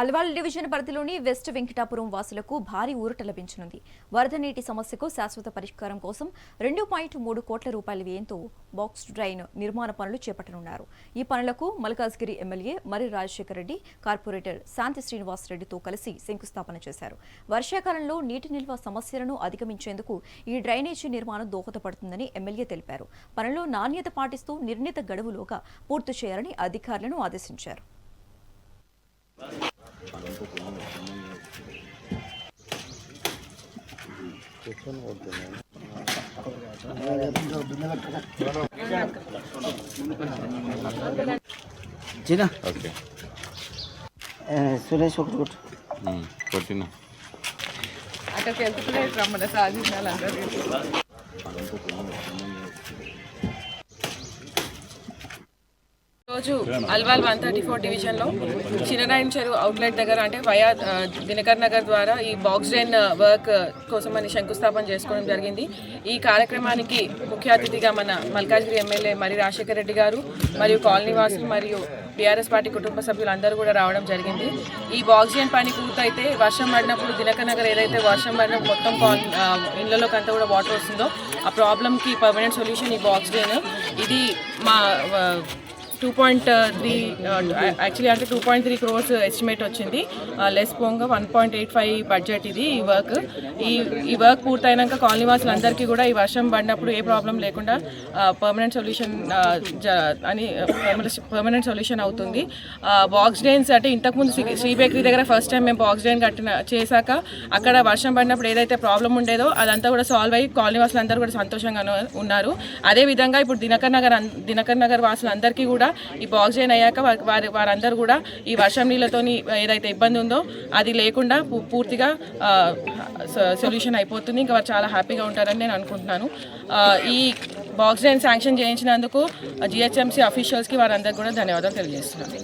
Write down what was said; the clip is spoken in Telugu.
అల్వాల్ డివిజన్ పరిధిలోని వెస్ట్ వెంకటాపురం వాసులకు భారీ ఊరట లభించనుంది. వరద నీటి సమస్యకు శాశ్వత పరిష్కారం కోసం రెండు పాయింట్ మూడు కోట్ల రూపాయల వ్యయంతో బాక్స్ డ్రైన్ నిర్మాణ పనులు చేపట్టనున్నారు. ఈ పనులకు మల్కాజ్గిరి ఎమ్మెల్యే మరి రాజశేఖర రెడ్డి కార్పొరేటర్ శాంతి శ్రీనివాస్ రెడ్డితో కలిసి శంకుస్థాపన చేశారు. వర్షాకాలంలో నీటి నిల్వ సమస్యలను అధిగమించేందుకు ఈ డ్రైనేజీ నిర్మాణం దోహదపడుతుందని ఎమ్మెల్యే తెలిపారు. పనుల్లో నాణ్యత పాటిస్తూ నిర్ణీత గడువులోగా పూర్తి చేయాలని అధికారులను ఆదేశించారు. చిన్న ఓకే. సురేష్ ఒకటి కొట్టు. కొట్టిన. అక్కడికి వెళ్తుంటే రమ్మన్న సాధించాలి అందరికీ రోజు అల్వాల్ వన్ థర్టీ ఫోర్ డివిజన్లో చిన్నరాయణ చెరువు అవుట్లెట్ దగ్గర అంటే వయా uh, దినకర్ నగర్ ద్వారా ఈ బాక్స్ డ్రైన్ వర్క్ కోసమని శంకుస్థాపన చేసుకోవడం జరిగింది. ఈ కార్యక్రమానికి ముఖ్య అతిథిగా మన మల్కాజ్గిరి ఎమ్మెల్యే మరి రాజశేఖర రెడ్డి గారు మరియు కాలనీ వాసులు మరియు బీఆర్ఎస్ పార్టీ కుటుంబ సభ్యులు అందరూ కూడా రావడం జరిగింది. ఈ బాక్స్ డ్రైన్ పని పూర్తయితే వర్షం పడినప్పుడు దినకర్ నగర్ ఏదైతే వర్షం పడినప్పుడు మొత్తం కాలనీ uh, ఇళ్ళలోకి అంతా కూడా వాటర్ వస్తుందో ఆ ప్రాబ్లమ్కి పర్మనెంట్ సొల్యూషన్ ఈ బాక్స్ డ్రైన్ ఇది మా uh, two point three actually అంటే two point three crores estimate వచ్చింది. Uh, less పోంగా one point eight five budget ఇది ఈ వర్క్ ఈ ఈ వర్క్ పూర్తయినాక కాలనీ వాసులందరికీ కూడా ఈ వర్షం పడినప్పుడు ఏ ప్రాబ్లం లేకుండా uh, పర్మనెంట్ సొల్యూషన్ uh, అని పర్మనెంట్ సొల్యూషన్ అవుతుంది. బాక్స్ డ్రైన్స్ అంటే ఇంతకుముందు శ్రీ- బేకరీ దగ్గర ఫస్ట్ టైం మేము బాక్స్ డ్రైన్ కట్టిన చేశాక అక్కడ వర్షం పడినప్పుడు ఏదైతే ప్రాబ్లం ఉండేదో అదంతా కూడా సాల్వ్ అయ్యి కాలనీ వాసులందరూ కూడా సంతోషంగా ఉన్నారు. అదే విధంగా ఇప్పుడు దినకర్ నగర్ దినకర్ నగర్ వాసులందరికీ కూడా ఈ బాక్స్ డ్రైన్ అయ్యాక వారి- వారందరూ కూడా ఈ వర్షం నీళ్ళతోని ఏదైతే ఇబ్బంది ఉందో అది లేకుండా పూ- పూర్తిగా సొల్యూషన్ అయిపోతుంది. ఇంకా వారు చాలా హ్యాపీగా ఉంటారని నేను అనుకుంటున్నాను. ఈ బాక్స్ డ్రైన్ శాంక్షన్ చేయించినందుకు జిహెచ్ఎంసీ అఫీషియల్స్కి వారందరికీ కూడా ధన్యవాదాలు తెలియజేస్తున్నాను.